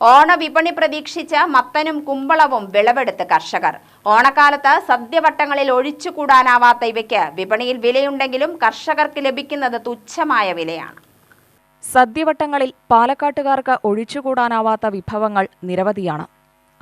ഓണവിപണി പ്രതീക്ഷിച്ച് മത്തനും കുമ്പളവും വിളവെടുത്ത് കർഷകർ. ഓണക്കാലത്ത് സദ്യവട്ടങ്ങളിൽ ഒഴിച്ചുകൂടാനാവാത്ത ഇവയ്ക്ക് വിപണിയിൽ വിലയുണ്ടെങ്കിലും കർഷകർക്ക് ലഭിക്കുന്നത് തുച്ഛമായ വിലയാണ്. സദ്യവട്ടങ്ങളിൽ പാലക്കാട്ടുകാർക്ക് ഒഴിച്ചുകൂടാനാവാത്ത വിഭവങ്ങൾ നിരവധിയാണ്.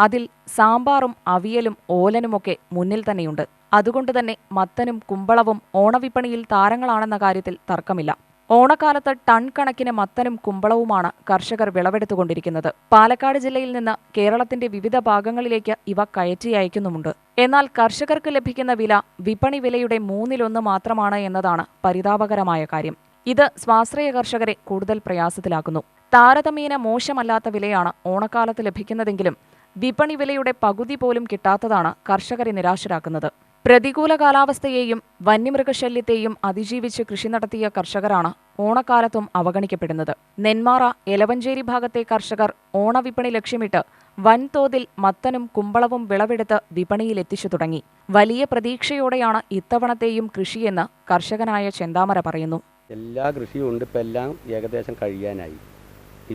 അതിൽ സാമ്പാറും അവിയലും ഓലനുമൊക്കെ മുന്നിൽ തന്നെയുണ്ട്. അതുകൊണ്ടുതന്നെ മത്തനും കുമ്പളവും ഓണവിപണിയിൽ താരങ്ങളാണെന്ന കാര്യത്തിൽ തർക്കമില്ല. ഓണക്കാലത്ത് ടൺ കണക്കിന് മത്തനും കുമ്പളവുമാണ് കർഷകർ വിളവെടുത്തുകൊണ്ടിരിക്കുന്നത്. പാലക്കാട് ജില്ലയിൽ നിന്ന് കേരളത്തിന്റെ വിവിധ ഭാഗങ്ങളിലേക്ക് ഇവ കയറ്റി അയക്കുന്നുമുണ്ട്. എന്നാൽ കർഷകർക്ക് ലഭിക്കുന്ന വില വിപണി വിലയുടെ മൂന്നിലൊന്ന് മാത്രമാണ് എന്നതാണ് പരിതാപകരമായ കാര്യം. ഇത് സ്വാശ്രയ കർഷകരെ കൂടുതൽ പ്രയാസത്തിലാക്കുന്നു. താരതമ്യേന മോശമല്ലാത്ത വിലയാണ് ഓണക്കാലത്ത് ലഭിക്കുന്നതെങ്കിലും വിപണി വിലയുടെ പകുതി പോലും കിട്ടാത്തതാണ് കർഷകരെ നിരാശരാക്കുന്നത്. പ്രതികൂല കാലാവസ്ഥയെയും വന്യമൃഗശല്യത്തെയും അതിജീവിച്ച് കൃഷി നടത്തിയ കർഷകരാണ് ഓണക്കാലത്തും അവഗണിക്കപ്പെടുന്നത്. നെന്മാറ എലവഞ്ചേരി ഭാഗത്തെ കർഷകർ ഓണവിപണി ലക്ഷ്യമിട്ട് വൻതോതിൽ മത്തനും കുമ്പളവും വിളവെടുത്ത് വിപണിയിലെത്തിച്ചു തുടങ്ങി. വലിയ പ്രതീക്ഷയോടെയാണ് ഇത്തവണത്തെയും കൃഷിയെന്ന് കർഷകനായ ചെന്താമര പറയുന്നു. എല്ലാ കൃഷിയും ഉണ്ട് ഇപ്പം എല്ലാം ഏകദേശം കഴിയാനായി.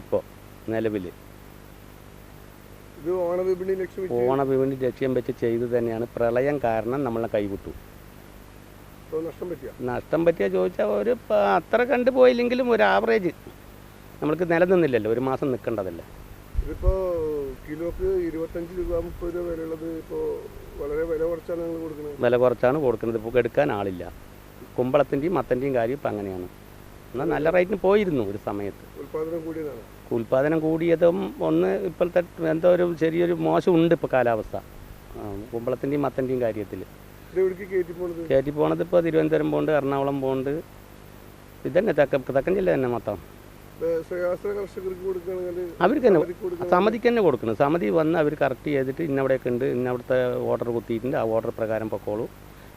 ഇപ്പോൾ നിലവിൽ ഇത് ഓണവിപണി ലക്ഷ്യം വെച്ച് ഓണവിപണി ലക്ഷ്യം വെച്ച് ചെയ്തു തന്നെയാണ്. പ്രളയം കാരണം നമ്മളെ കൈവിട്ടു. നഷ്ടം പറ്റിയ? ചോദിച്ചാൽ ഒരു അത്ര കണ്ടു പോയില്ലെങ്കിലും ഒരു ആവറേജ് നമ്മൾക്ക് നിലനിന്നില്ലല്ലോ. ഒരു മാസം നിൽക്കേണ്ടതല്ലേ. ഇതിപ്പോ കിലോക്ക് ഇരുപത്തഞ്ച് രൂപ മുപ്പത് രൂപ വിലയുള്ളത് ഇപ്പോ വളരെ വില കുറച്ചാണ് നിങ്ങൾ കൊടുക്കുന്നത്. വില കുറച്ചാണ് കൊടുക്കുന്നത്. ഇപ്പോൾ എടുക്കാൻ ആളില്ല. കുമ്പളത്തിന്റെയും മത്തന്റെയും കാര്യം ഇപ്പം അങ്ങനെയാണ്. എന്നാൽ നല്ല റേറ്റിന് പോയിരുന്നു ഒരു സമയത്ത്. ഉൽപാദനം ഉൽപ്പാദനം കൂടിയതും ഒന്ന് ഇപ്പോഴത്തെ എന്തോ ഒരു ചെറിയൊരു മോശം ഉണ്ട് ഇപ്പോൾ കാലാവസ്ഥ. കുമ്പളത്തിന്റെയും മത്തന്റെയും കാര്യത്തിൽ കയറ്റി പോണത്? ഇപ്പോൾ തിരുവനന്തപുരം പോണ്ട് എറണാകുളം പോകുന്നുണ്ട് ഇതന്നെ തെക്ക തെക്കൻ ജില്ല തന്നെ മൊത്തം. അവർക്ക് തന്നെ സമിതിക്ക് തന്നെ കൊടുക്കണം. സമിതി വന്ന് അവർ കറക്റ്റ് ചെയ്തിട്ട് ഇന്നവിടെയൊക്കെ ഉണ്ട് ഇന്നവിടുത്തെ ഓർഡർ കുത്തിയിട്ടുണ്ട്. ആ ഓർഡർ പ്രകാരം പൊക്കോളൂ.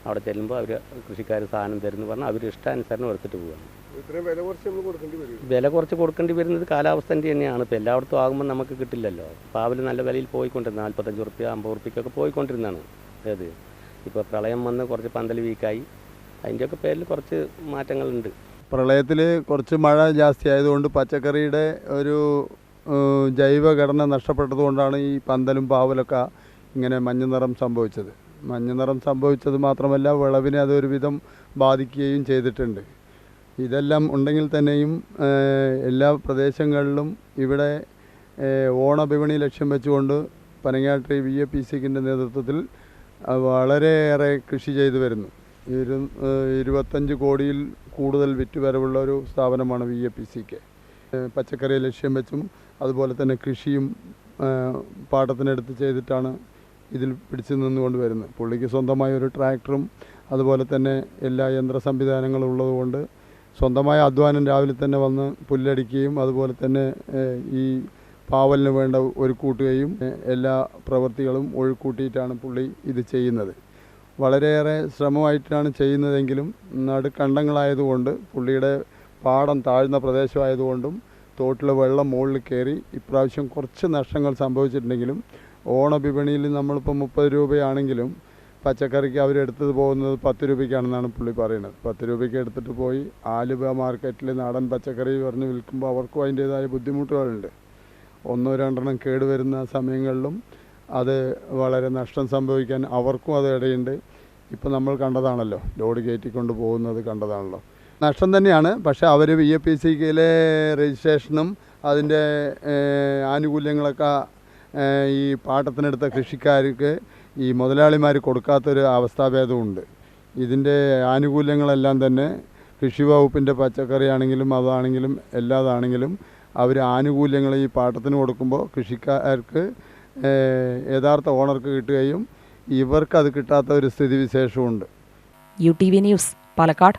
അവിടെ ചെല്ലുമ്പോൾ അവർ കൃഷിക്കാർ സാധനം തരുന്നു പറഞ്ഞാൽ അവർ ഇഷ്ടാനുസരണം എടുത്തിട്ട് പോവുകയാണ് വില കുറച്ച് കൊടുക്കേണ്ടി വില കുറച്ച് കൊടുക്കേണ്ടി വരുന്നത് കാലാവസ്ഥന്റെ തന്നെയാണ്. ഇപ്പോൾ എല്ലായിടത്തും ആകുമ്പോൾ നമുക്ക് കിട്ടില്ലല്ലോ. പാവൽ നല്ല വിലയിൽ പോയിക്കൊണ്ടിരുന്ന നാൽപ്പത്തഞ്ച് ഉറുപ്പ്യ അമ്പത് ഉറുപ്പ്യൊക്കെ പോയിക്കൊണ്ടിരുന്നതാണ്. ഏത്? ഇപ്പോൾ പ്രളയം വന്ന് കുറച്ച് പന്തൽ വീക്കായി. അതിന്റെയൊക്കെ പേരിൽ കുറച്ച് മാറ്റങ്ങളുണ്ട്. പ്രളയത്തിൽ കുറച്ച് മഴ ജാസ്തി ആയതുകൊണ്ട് പച്ചക്കറിയുടെ ഒരു ജൈവഘടന നഷ്ടപ്പെട്ടതുകൊണ്ടാണ് ഈ പന്തലും പാവലൊക്കെ ഇങ്ങനെ മഞ്ഞ നിറം സംഭവിച്ചത്. മഞ്ഞ നിറം സംഭവിച്ചത് മാത്രമല്ല വിളവിനെ അതൊരുവിധം ബാധിക്കുകയും ചെയ്തിട്ടുണ്ട്. ഇതെല്ലാം ഉണ്ടെങ്കിൽ തന്നെയും എല്ലാ പ്രദേശങ്ങളിലും ഇവിടെ ഓണവിപണി ലക്ഷ്യം വെച്ചുകൊണ്ട് പനങ്ങാട്ടി വി എ പി സിക്കിന്റെ നേതൃത്വത്തിൽ വളരെയേറെ കൃഷി ചെയ്തു വരുന്നു. ഇരു ഇരുപത്തഞ്ച് കോടിയിൽ കൂടുതൽ വിറ്റുവരവുള്ള ഒരു സ്ഥാപനമാണ് വി എ പി സിക്ക്. പച്ചക്കറി ലക്ഷ്യം വെച്ചും അതുപോലെ തന്നെ കൃഷിയും പാട്ടത്തിനെടുത്ത് ചെയ്തിട്ടാണ് ഇതിൽ പിടിച്ചു നിന്നുകൊണ്ട് വരുന്നത്. പുള്ളിക്ക് സ്വന്തമായ ഒരു ട്രാക്ടറും അതുപോലെ തന്നെ എല്ലാ യന്ത്ര സംവിധാനങ്ങളും ഉള്ളതുകൊണ്ട് സ്വന്തമായ അധ്വാനം രാവിലെ തന്നെ വന്ന് പുല്ലടിക്കുകയും അതുപോലെ തന്നെ ഈ പാവലിന് വേണ്ട ഒരു കൂട്ടുകയും എല്ലാ പ്രവൃത്തികളും ഒഴുക്കൂട്ടിയിട്ടാണ് പുള്ളി ഇത് ചെയ്യുന്നത്. വളരെയേറെ ശ്രമമായിട്ടാണ് ചെയ്യുന്നതെങ്കിലും നടുക്കണ്ടങ്ങളായതുകൊണ്ട് പുള്ളിയുടെ പാടം താഴ്ന്ന പ്രദേശമായതുകൊണ്ടും തോട്ടിലെ വെള്ളം മുകളിൽ കയറി ഇപ്രാവശ്യം കുറച്ച് നഷ്ടങ്ങൾ സംഭവിച്ചിട്ടുണ്ടെങ്കിലും ഓണവിപണിയിൽ നമ്മളിപ്പോൾ മുപ്പത് രൂപയാണെങ്കിലും പച്ചക്കറിക്ക് അവരെടുത്തത് പോകുന്നത് പത്ത് രൂപയ്ക്കാണെന്നാണ് പുള്ളി പറയുന്നത്. പത്ത് രൂപയ്ക്ക് എടുത്തിട്ട് പോയി ആലുവ മാർക്കറ്റിൽ നാടൻ പച്ചക്കറി പറഞ്ഞ് വിൽക്കുമ്പോൾ അവർക്കും അതിന്റേതായ ബുദ്ധിമുട്ടുകളുണ്ട്. ഒന്നോ രണ്ടെണ്ണം കേടുവരുന്ന സമയങ്ങളിലും അത് വളരെ നഷ്ടം സംഭവിക്കാൻ അവർക്കും അത് ഇടയുണ്ട്. ഇപ്പം നമ്മൾ കണ്ടതാണല്ലോ ലോഡ് കയറ്റിക്കൊണ്ട് പോകുന്നത് കണ്ടതാണല്ലോ. നഷ്ടം തന്നെയാണ് പക്ഷേ അവർ വി എ പി സിയിലെ രജിസ്ട്രേഷനും അതിന്റെ ആനുകൂല്യങ്ങളൊക്കെ ഈ പാട്ടത്തിനെടുത്ത കൃഷിക്കാർക്ക് ഈ മുതലാളിമാർ കൊടുക്കാത്തൊരു അവസ്ഥാഭേദമുണ്ട് ഇതിന്റെ ആനുകൂല്യങ്ങളെല്ലാം തന്നെ കൃഷി വകുപ്പിന്റെ പച്ചക്കറി ആണെങ്കിലും അതാണെങ്കിലും എല്ലാതാണെങ്കിലും അവർ ആനുകൂല്യങ്ങൾ ഈ പാട്ടത്തിന് കൊടുക്കുമ്പോൾ കൃഷിക്കാർക്ക് യഥാർത്ഥ ഓണർക്ക് കിട്ടുകയും ഇവർക്ക് അത് കിട്ടാത്ത ഒരു സ്ഥിതിവിശേഷമുണ്ട് U T V news Palakkad.